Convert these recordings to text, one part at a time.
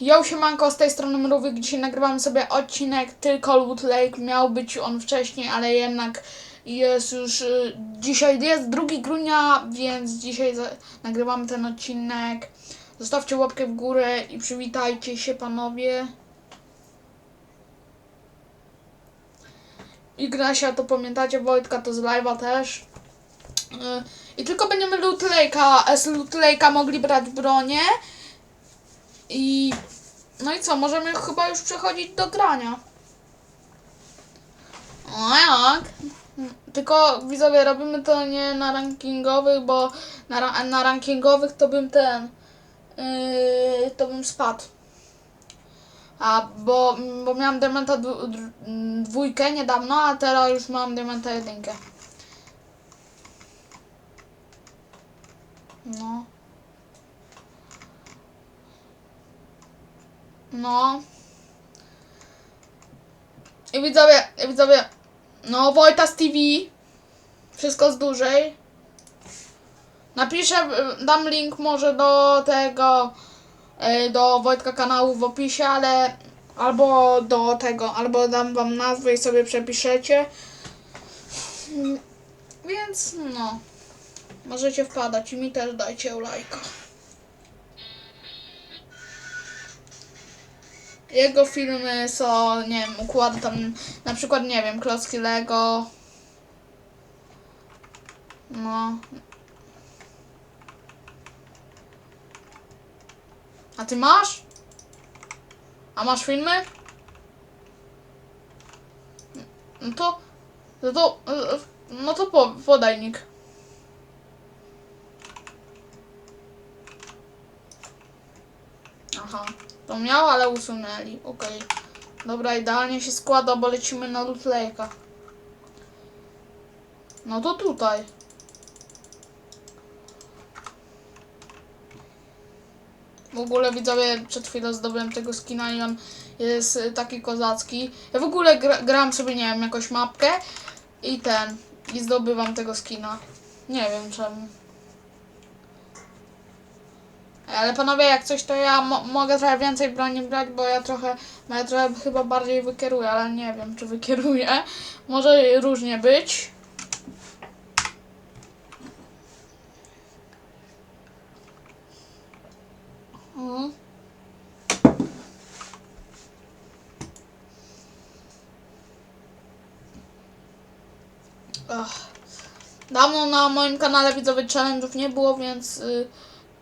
Yo, siemanko, z tej strony Mrówik. Dzisiaj nagrywam sobie odcinek tylko Loot Lake. Miał być on wcześniej, ale jednak jest już... y, Dzisiaj jest 2 grudnia, więc dzisiaj nagrywamy ten odcinek. Zostawcie łapkę w górę i przywitajcie się, panowie. Ignasia to pamiętacie, Wojtka to z live'a też. Y, I tylko będziemy Loot Lake'a, z Loot mogli brać bronię. I no i co, możemy chyba już przechodzić do grania. O jak? Tylko widzowie, robimy to nie na rankingowych, bo na, na rankingowych to bym ten. Yy, to bym spadł. A bo, bo miałam Dementa dwójkę niedawno, a teraz już mam Dementa jedynkę. No. No. I widzowie, i widzowie, no Wojtas TV, wszystko z dłużej. Napiszę, dam link może do tego, y, do Wojtka kanału w opisie, ale albo do tego, albo dam wam nazwę i sobie przepiszecie. Więc no, możecie wpadać i mi też dajcie lajka. Jego filmy są, nie wiem, układy tam, na przykład, nie wiem, klocki Lego. No. A ty masz? A masz filmy? No to, no to, no to po, Aha. To miał, ale usunęli. Okej. Dobra, idealnie się składa, bo lecimy na Lake'a. No to tutaj. W ogóle widzowie, przed chwilą zdobyłem tego skina i on jest y, taki kozacki. Ja w ogóle gra, gram sobie, nie wiem, jakąś mapkę i ten, i zdobywam tego skina. Nie wiem czemu. Ale panowie, jak coś, to ja mo- mogę trochę więcej broni brać, bo ja trochę, ja trochę chyba bardziej wykieruję, ale nie wiem, czy wykieruję. Może różnie być. Mhm. Dawno na moim kanale widzowie challenge'ów nie było, więc y,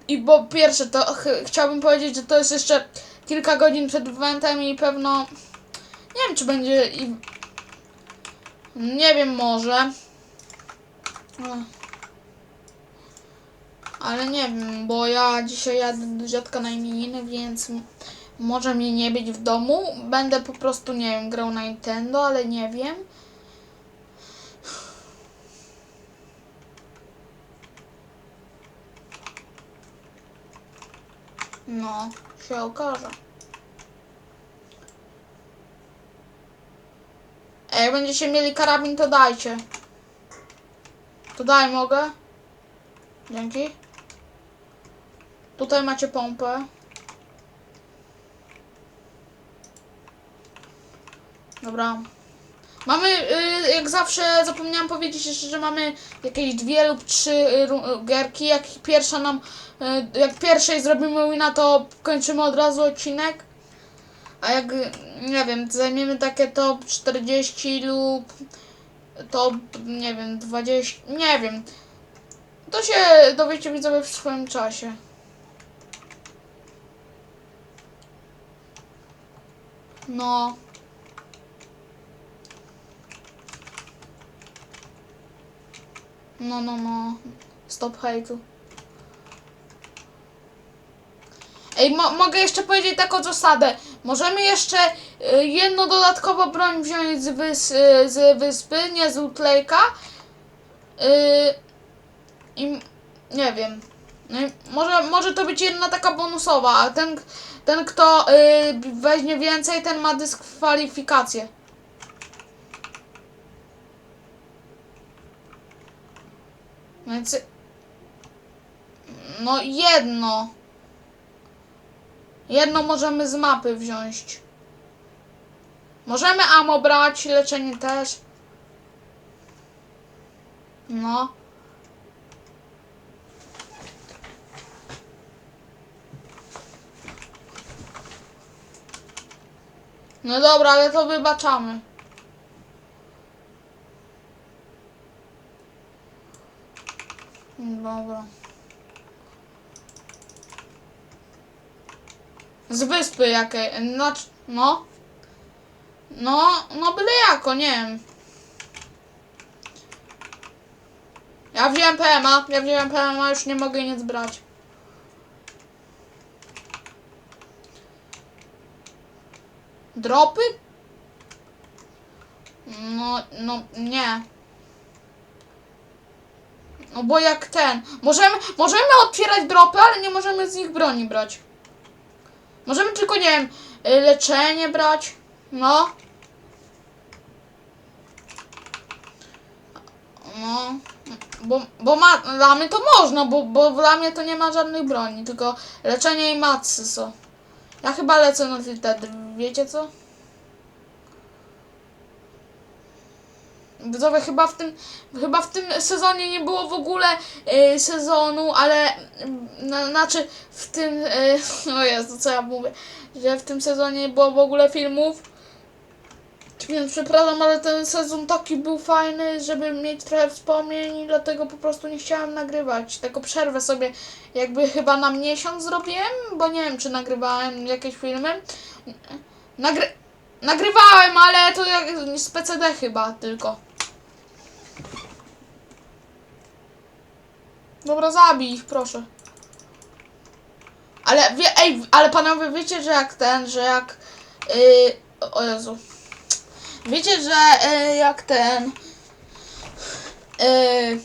i bo pierwsze to ch chciałbym powiedzieć, że to jest jeszcze kilka godzin przed eventem i pewno nie wiem czy będzie i nie wiem może. Ale nie wiem, bo ja dzisiaj jadę do dziadka na imieniny, więc może mnie nie być w domu. Będę po prostu, nie wiem, grał na Nintendo, ale nie wiem. No, się okaże. Ej, jak będziecie mieli karabin, to dajcie. To daj, mogę? Dzięki. Tutaj macie pompę. Dobra. Mamy, y, jak zawsze, zapomniałam powiedzieć jeszcze, że mamy jakieś dwie lub trzy y, y, gierki. Jak pierwsza nam, jak pierwszej zrobimy wina, to kończymy od razu odcinek. A jak, nie wiem, zajmiemy takie top 40 lub top, nie wiem, 20, nie wiem. To się dowiecie widzowie w swoim czasie. No. No, no, no. Stop hejtu. Ej, mo mogę jeszcze powiedzieć taką zasadę. Możemy jeszcze y, jedną dodatkową broń wziąć z, wys y, z wyspy, nie z Utlake'a. Y, I nie wiem. I może, może to być jedna taka bonusowa, a ten, ten kto y, weźmie więcej, ten ma dyskwalifikację. Więc. No jedno. Jedną możemy z mapy wziąć. Możemy amo brać, leczenie też. No. No dobra, ale to wybaczamy. Dobra. Z wyspy jakiej, znaczy, no. No, no byle jako, nie wiem. Ja wziąłem PMA, ja wziąłem PMA, już nie mogę nic brać. Dropy? No, no, nie. No bo jak ten. Możemy, możemy otwierać dropy, ale nie możemy z nich broni brać. Możemy tylko, nie wiem, y, leczenie brać. No. No. Bo, bo ma, dla mnie to można, bo, bo dla mnie to nie ma żadnych broni, tylko leczenie i macy są. Ja chyba lecę na Tilted, wiecie co? Widzowie, chyba w tym, chyba w tym sezonie nie było w ogóle y, sezonu, ale y, na, znaczy w tym, y, o Jezu, co ja mówię, że w tym sezonie nie było w ogóle filmów. Więc przepraszam, ale ten sezon taki był fajny, żeby mieć trochę wspomnień i dlatego po prostu nie chciałam nagrywać. Tylko przerwę sobie jakby chyba na miesiąc zrobiłem, bo nie wiem czy nagrywałem jakieś filmy. Nagry nagrywałem, ale to jak z PCD chyba tylko. Dobra, zabij ich, proszę. Ale wie, ej, ale panowie wiecie, że jak ten, że jak yy, o Jezu. Wiecie, że yy, jak ten yy,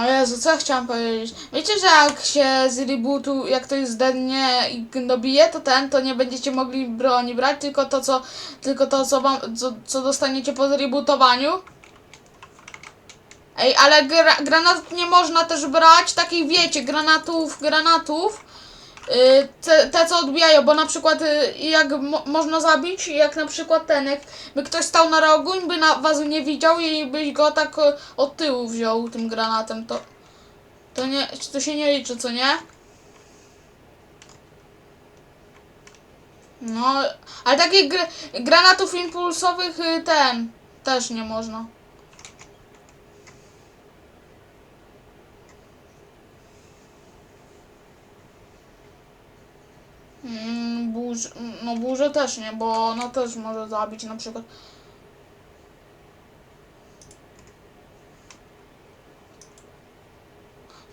o Jezu, co ja chciałam powiedzieć? Wiecie, że jak się z rebootu, jak to jest zdednie i dobije, to ten, to nie będziecie mogli broni brać, tylko to, co, tylko to, co wam, co, co dostaniecie po zrebootowaniu. Ej, ale gra, granat nie można też brać, takich wiecie, granatów, granatów, yy, te, te co odbijają, bo na przykład yy, jak mo, można zabić, jak na przykład ten, jakby ktoś stał na rogu i by na was nie widział i byś go tak e, od tyłu wziął tym granatem, to to nie, to się nie liczy, co nie? No, ale takich gr granatów impulsowych y, ten też nie można. No burzę też nie, bo ona też może zabić na przykład.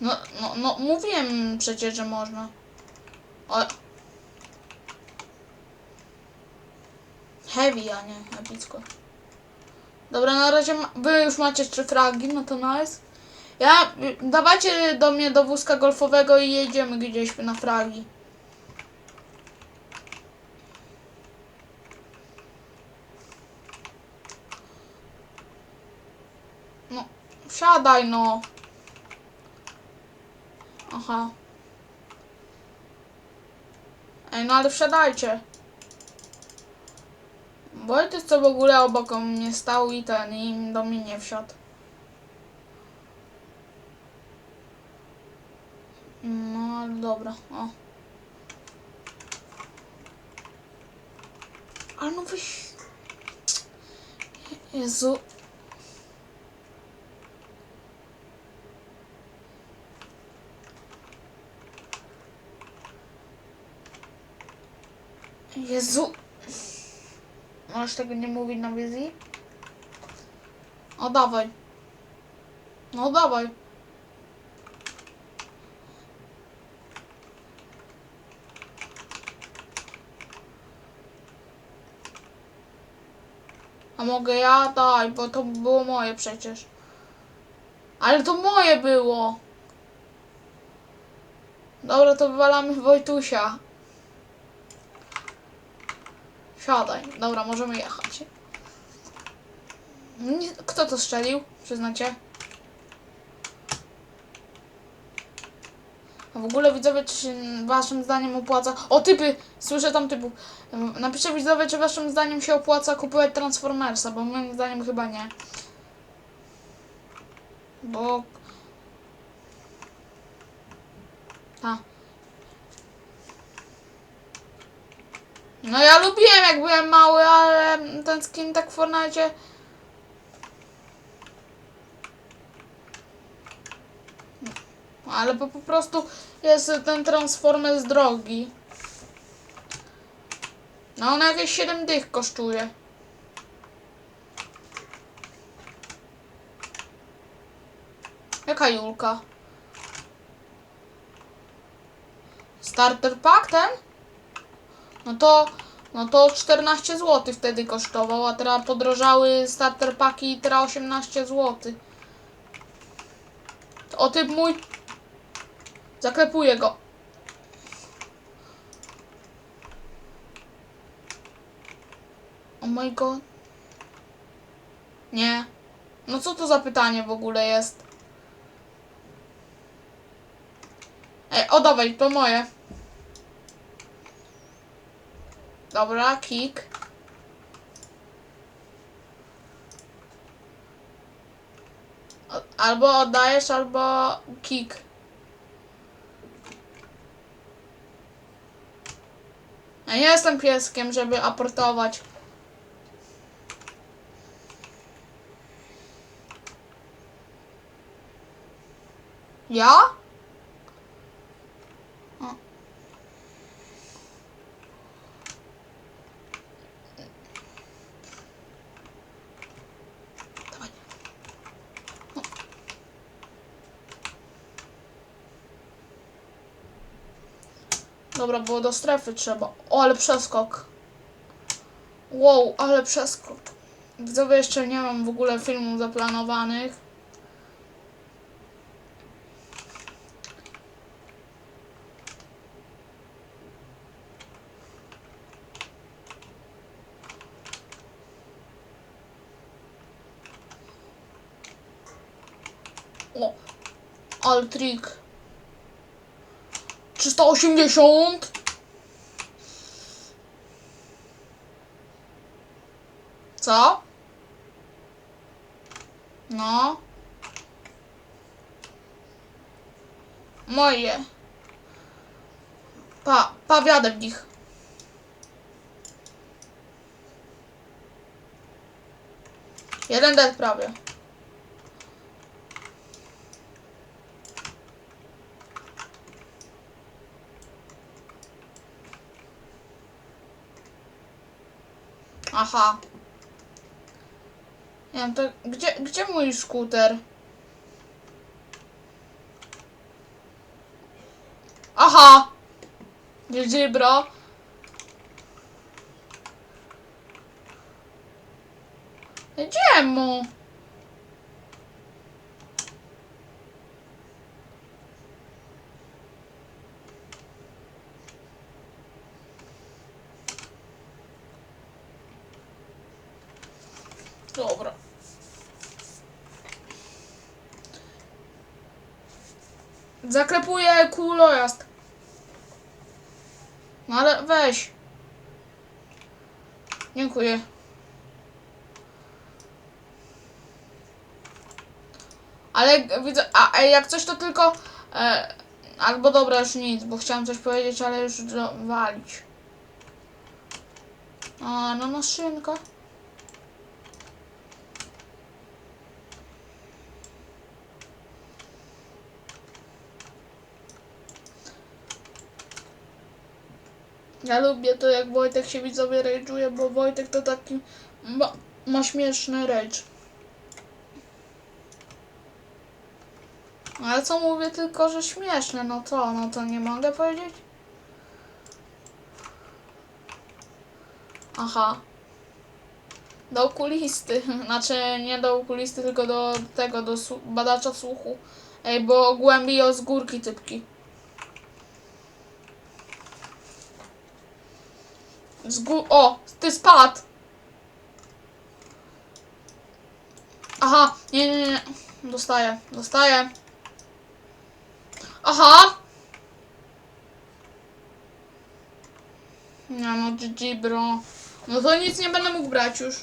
No, no, no mówiłem przecież, że można. O. Heavy, a nie epicko. Dobra, na razie wy już macie trzy fragi, no to nice. Ja, y, dawajcie do mnie do wózka golfowego i jedziemy gdzieś na fragi. No, wsiadaj no. Aha. Ej, no ale wsiadajcie. Wojtek co w ogóle obok mnie stał i ten, i do mnie nie wsiadł. No, ale dobra, o. Ale no weź... Jezu. Jezu. Możesz tego nie mówić na wizji? O, dawaj. No, dawaj. A mogę ja? Daj, bo to było moje przecież. Ale to moje było. Dobra, to wywalamy Wojtusia. Siadaj. Dobra, możemy jechać. Kto to strzelił? Przyznacie? A w ogóle widzowie, czy się waszym zdaniem opłaca... O, typy! Słyszę tam. Ym, Napiszcie widzowie, czy waszym zdaniem się opłaca kupować Transformersa, bo moim zdaniem chyba nie. Bo... A. No ja lubiłem jak byłem mały, ale ten skin tak w Fortnite... Ale po, po prostu jest ten Transformers drogi. No on jakieś 7 dych kosztuje. Jaka Julka? Starter pack ten? No to, no to 14 zł wtedy kosztował, a teraz podrożały starter paki i teraz 18 zł. O typ mój. Zaklepuję go. O my god. Nie. No co to za pytanie w ogóle jest? Ej, o dawaj, to moje. Dobra, kick. Albo oddajesz, albo kick. Ja nie jestem pieskiem, żeby aportować. Ja? Dobra, było do strefy trzeba. O, ale przeskok. Wow, ale przeskok. Widzowie, jeszcze nie mam w ogóle filmów zaplanowanych. O. 380. Co? No. Moje. Pa, pa wiadę w nich. Jeden dead prawie. Aha. Nie wiem, to gdzie, gdzie mój skuter? Aha! GG, bro. Gdzie mu? Dobra. Zaklepuję kulojazd. No ale weź. Dziękuję. Ale widzę, a, a jak coś to tylko, e, albo dobra już nic, bo chciałam coś powiedzieć, ale już do, walić. A, no maszynka. Ja lubię to, jak Wojtek się widzowie rage'uje, bo Wojtek to taki ma, ma śmieszny rage. Ale co mówię tylko, że śmieszne, no co, no to nie mogę powiedzieć? Aha. Do okulisty, znaczy nie do okulisty, tylko do tego, do badacza słuchu. Ej, bo głębiej z górki typki. Z gó o, ty spadł! Aha, nie, nie, nie. Dostaję, dostaję. Aha! No, no GG, bro. No to nic nie będę mógł brać już.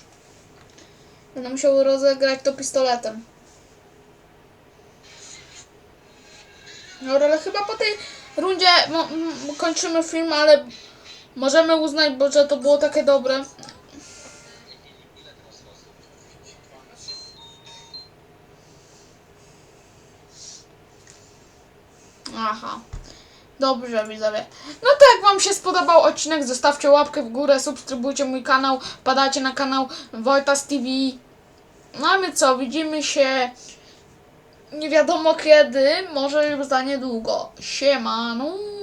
Będę musiał rozegrać to pistoletem. No, ale chyba po tej rundzie kończymy film, ale możemy uznać, bo że to było takie dobre. Aha. Dobrze, widzowie. No to jak Wam się spodobał odcinek, zostawcie łapkę w górę, subskrybujcie mój kanał, padajcie na kanał Wojtas TV. No a my co, widzimy się nie wiadomo kiedy, może już za niedługo. Siemano.